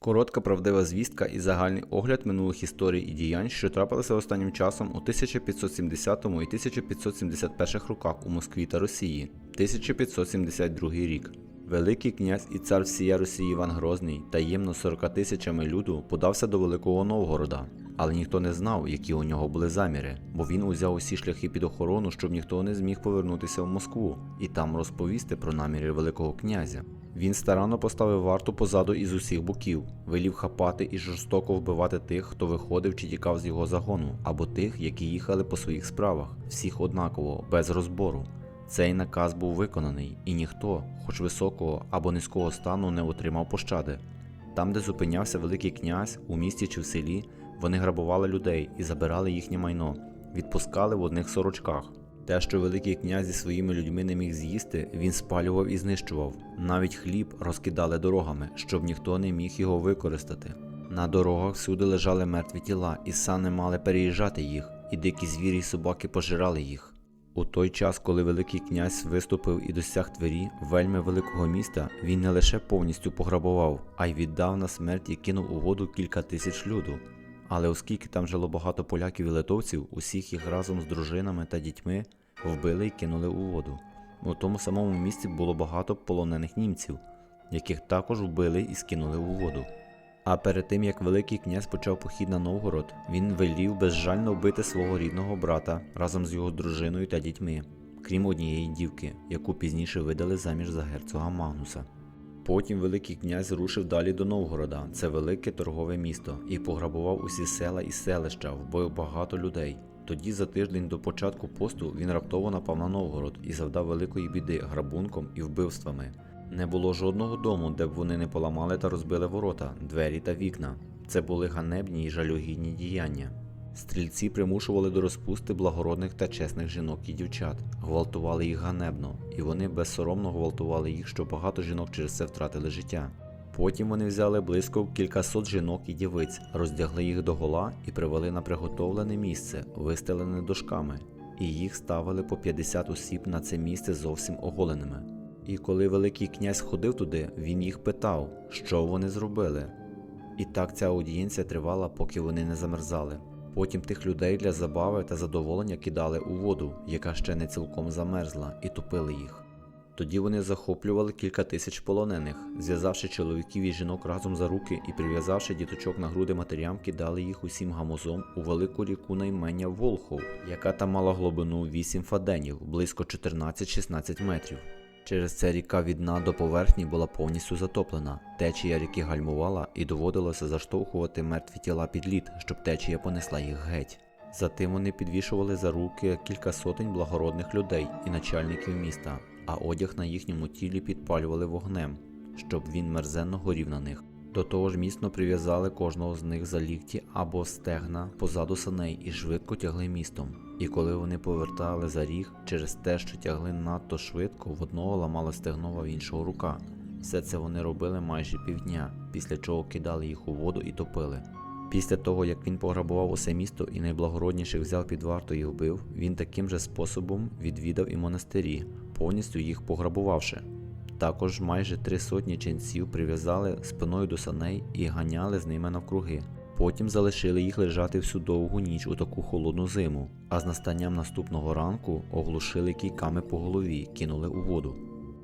Коротка правдива звістка і загальний огляд минулих історій і діянь, що трапилися останнім часом у 1570 і 1571 роках у Москві та Росії, 1572 рік. Великий князь і цар всія Росії Іван Грозний таємно 40 тисячами люду подався до Великого Новгорода, але ніхто не знав, які у нього були заміри, бо він узяв усі шляхи під охорону, щоб ніхто не зміг повернутися в Москву і там розповісти про наміри Великого князя. Він старанно поставив варту позаду із усіх боків, велів хапати і жорстоко вбивати тих, хто виходив чи тікав з його загону, або тих, які їхали по своїх справах, всіх однаково, без розбору. Цей наказ був виконаний, і ніхто, хоч високого або низького стану, не отримав пощади. Там, де зупинявся Великий князь, у місті чи в селі, вони грабували людей і забирали їхнє майно, відпускали в одних сорочках. Те, що Великий князь зі своїми людьми не міг з'їсти, він спалював і знищував. Навіть хліб розкидали дорогами, щоб ніхто не міг його використати. На дорогах всюди лежали мертві тіла, і сани мали переїжджати їх, і дикі звірі й собаки пожирали їх. У той час, коли Великий князь виступив і досяг Твері, вельми великого міста, він не лише повністю пограбував, а й віддав на смерть і кинув у воду кілька тисяч люду. Але оскільки там жило багато поляків і литовців, усіх їх разом з дружинами та дітьми вбили і кинули у воду. У тому самому місці було багато полонених німців, яких також вбили і скинули у воду. А перед тим як Великий князь почав похід на Новгород, він велів безжально вбити свого рідного брата разом з його дружиною та дітьми, крім однієї дівки, яку пізніше видали заміж за герцога Магнуса. Потім Великий князь рушив далі до Новгорода, це велике торгове місто, і пограбував усі села і селища, вбив багато людей. Тоді за тиждень до початку посту він раптово напав на Новгород і завдав великої біди грабунком і вбивствами. Не було жодного дому, де б вони не поламали та розбили ворота, двері та вікна. Це були ганебні й жалюгідні діяння. Стрільці примушували до розпусти благородних та чесних жінок і дівчат, гвалтували їх ганебно, і вони безсоромно гвалтували їх, що багато жінок через це втратили життя. Потім вони взяли близько кількасот жінок і дівиць, роздягли їх догола і привели на приготовлене місце, вистелене дошками, і їх ставили по 50 осіб на це місце зовсім оголеними. І коли Великий князь ходив туди, він їх питав, що вони зробили. І так ця аудієнція тривала, поки вони не замерзали. Потім тих людей для забави та задоволення кидали у воду, яка ще не цілком замерзла, і топили їх. Тоді вони захоплювали кілька тисяч полонених, зв'язавши чоловіків і жінок разом за руки і прив'язавши діточок на груди матерям, кидали їх усім гамузом у велику ріку наймення Волхов, яка там мала глибину 8 фаденів, близько 14-16 метрів. Через це ріка від дна до поверхні була повністю затоплена. Течія ріки гальмувала і доводилося заштовхувати мертві тіла під лід, щоб течія понесла їх геть. Затим вони підвішували за руки кілька сотень благородних людей і начальників міста, а одяг на їхньому тілі підпалювали вогнем, щоб він мерзенно горів на них. До того ж міцно прив'язали кожного з них за лікті або стегна позаду саней і швидко тягли містом. І коли вони повертали за ріг через те, що тягли надто швидко, в одного ламала стегно, а в іншого рука. Все це вони робили майже півдня, після чого кидали їх у воду і топили. Після того, як він пограбував усе місто і найблагородніших взяв під варту і вбив, він таким же способом відвідав і монастирі, повністю їх пограбувавши. Також майже три сотні ченців прив'язали спиною до саней і ганяли з ними навкруги. Потім залишили їх лежати всю довгу ніч у таку холодну зиму, а з настанням наступного ранку оглушили кійками по голові, кинули у воду.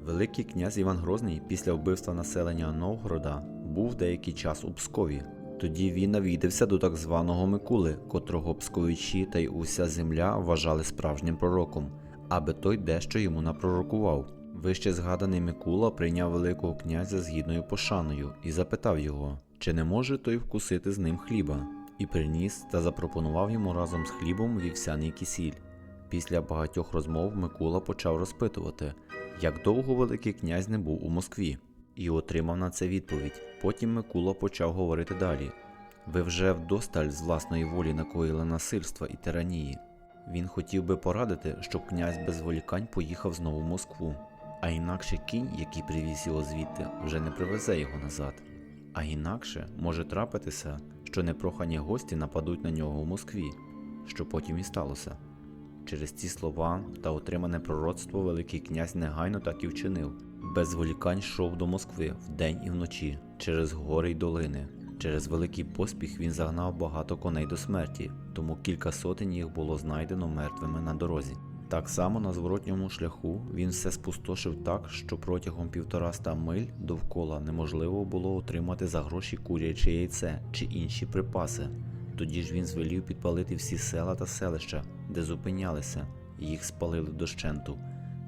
Великий князь Іван Грозний після вбивства населення Новгорода був деякий час у Пскові. Тоді він навідався до так званого Микули, котрого псковичі та й уся земля вважали справжнім пророком, аби той дещо йому напророкував. Вище згаданий Микула прийняв Великого князя з гідною пошаною і запитав його, чи не може той вкусити з ним хліба, і приніс та запропонував йому разом з хлібом вівсяний кисіль. Після багатьох розмов Микула почав розпитувати, як довго Великий князь не був у Москві, і отримав на це відповідь. Потім Микула почав говорити далі: Ви вже вдосталь з власної волі накоїли насильства і тиранії. Він хотів би порадити, щоб князь без зволікань поїхав знову в Москву, а інакше кінь, який привіз його звідти, вже не привезе його назад. А інакше може трапитися, що непрохані гості нападуть на нього у Москві, що потім і сталося. Через ці слова та отримане пророцтво Великий князь негайно так і вчинив. Без зволікань йшов до Москви вдень і вночі, через гори й долини. Через великий поспіх він загнав багато коней до смерті, тому кілька сотень їх було знайдено мертвими на дорозі. Так само на зворотньому шляху він все спустошив так, що протягом півтораста миль довкола неможливо було отримати за гроші куряче яйце чи інші припаси. Тоді ж він звелів підпалити всі села та селища, де зупинялися, їх спалили дощенту.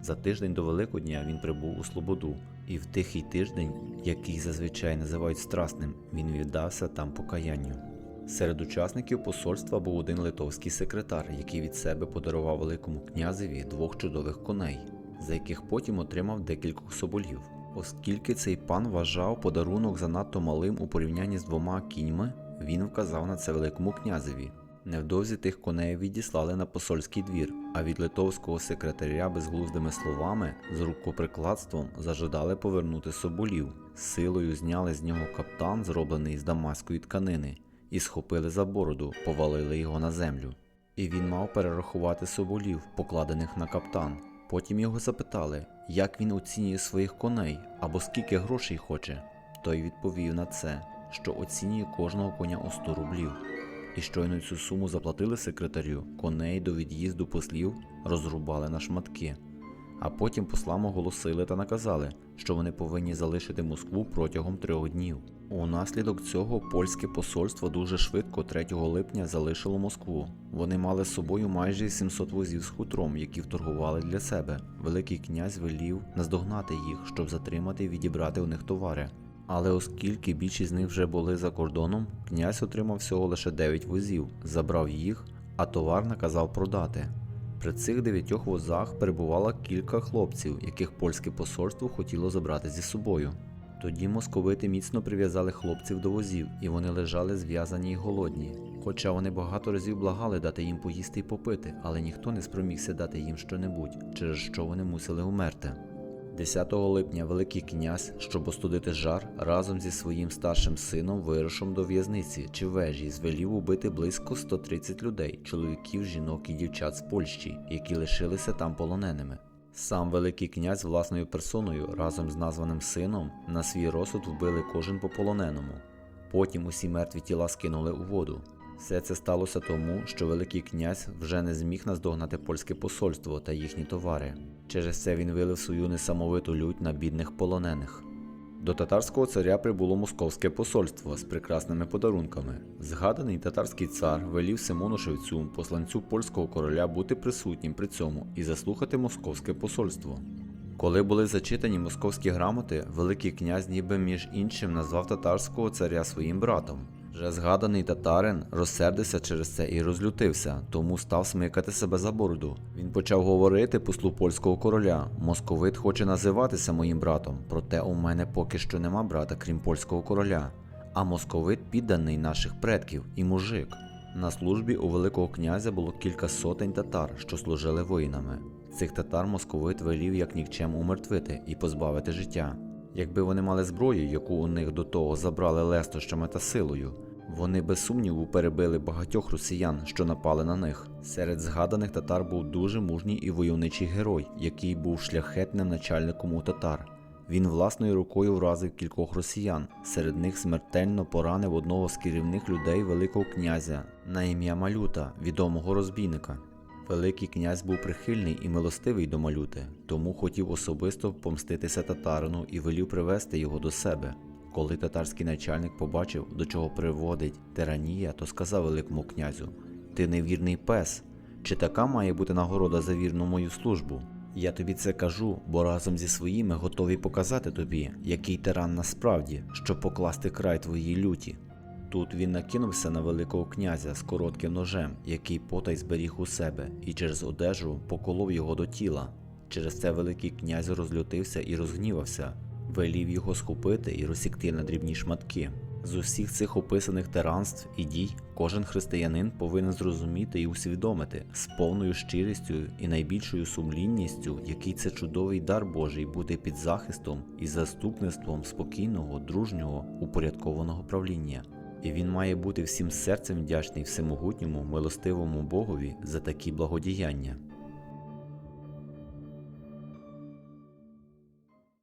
За тиждень до Великодня він прибув у Слободу, і в тихий тиждень, який зазвичай називають страсним, він віддався там покаянню. Серед учасників посольства був один литовський секретар, який від себе подарував великому князеві двох чудових коней, за яких потім отримав декількох соболів. Оскільки цей пан вважав подарунок занадто малим у порівнянні з двома кіньми, він вказав на це великому князеві. Невдовзі тих коней відіслали на посольський двір, а від литовського секретаря безглуздими словами з рукоприкладством зажадали повернути соболів. Силою зняли з нього каптан, зроблений з дамаської тканини, і схопили за бороду, повалили його на землю. І він мав перерахувати соболів, покладених на каптан. Потім його запитали, як він оцінює своїх коней або скільки грошей хоче. Той відповів на це, що оцінює кожного коня у 100 рублів. І щойно цю суму заплатили секретарю, коней до від'їзду послів розрубали на шматки. А потім послам оголосили та наказали, що вони повинні залишити Москву протягом трьох днів. Унаслідок цього польське посольство дуже швидко 3 липня залишило Москву. Вони мали з собою майже 700 возів з хутром, які вторгували для себе. Великий князь велів наздогнати їх, щоб затримати і відібрати у них товари. Але оскільки більшість з них вже були за кордоном, князь отримав всього лише 9 возів, забрав їх, а товар наказав продати. При цих дев'ятьох возах перебувало кілька хлопців, яких польське посольство хотіло забрати зі собою. Тоді московити міцно прив'язали хлопців до возів, і вони лежали зв'язані й голодні. Хоча вони багато разів благали дати їм поїсти й попити, але ніхто не спромігся дати їм щонебудь, через що вони мусили умерти. 10 липня Великий князь, щоб остудити жар, разом зі своїм старшим сином вирушив до в'язниці чи вежі, звелів убити близько 130 людей, чоловіків, жінок і дівчат з Польщі, які лишилися там полоненими. Сам Великий князь власною персоною разом з названим сином на свій розсуд вбили кожен по полоненому. Потім усі мертві тіла скинули у воду. Все це сталося тому, що Великий князь вже не зміг наздогнати польське посольство та їхні товари. Через це він вилив свою несамовиту лють на бідних полонених. До татарського царя прибуло московське посольство з прекрасними подарунками. Згаданий татарський цар велів Симону Шевцю, посланцю польського короля, бути присутнім при цьому і заслухати московське посольство. Коли були зачитані московські грамоти, Великий князь ніби між іншим назвав татарського царя своїм братом. Вже згаданий татарин розсердився через це і розлютився, тому став смикати себе за бороду. Він почав говорити послу польського короля: Московит хоче називатися моїм братом, проте у мене поки що нема брата, крім польського короля. А московит підданий наших предків і мужик. На службі у Великого князя було кілька сотень татар, що служили воїнами. Цих татар московит велів як нікчем умертвити і позбавити життя. Якби вони мали зброю, яку у них до того забрали лестощами та силою, вони без сумніву перебили багатьох росіян, що напали на них. Серед згаданих татар був дуже мужній і войовничий герой, який був шляхетним начальником у татар. Він власною рукою вразив кількох росіян. Серед них смертельно поранив одного з керівних людей Великого князя на ім'я Малюта, відомого розбійника. Великий князь був прихильний і милостивий до малюти, тому хотів особисто помститися татарину і велів привести його до себе. Коли татарський начальник побачив, до чого приводить тиранія, то сказав Великому князю: Ти невірний пес. Чи така має бути нагорода за вірну мою службу? Я тобі це кажу, бо разом зі своїми готові показати тобі, який тиран насправді, щоб покласти край твоїй люті. Тут він накинувся на Великого князя з коротким ножем, який потай зберіг у себе, і через одежу поколов його до тіла. Через це Великий князь розлютився і розгнівався, велів його схопити і розсікти на дрібні шматки. З усіх цих описаних тиранств і дій кожен християнин повинен зрозуміти і усвідомити з повною щирістю і найбільшою сумлінністю, який це чудовий дар Божий бути під захистом і заступництвом спокійного, дружнього, упорядкованого правління. І він має бути всім серцем вдячний всемогутньому, милостивому Богові за такі благодіяння.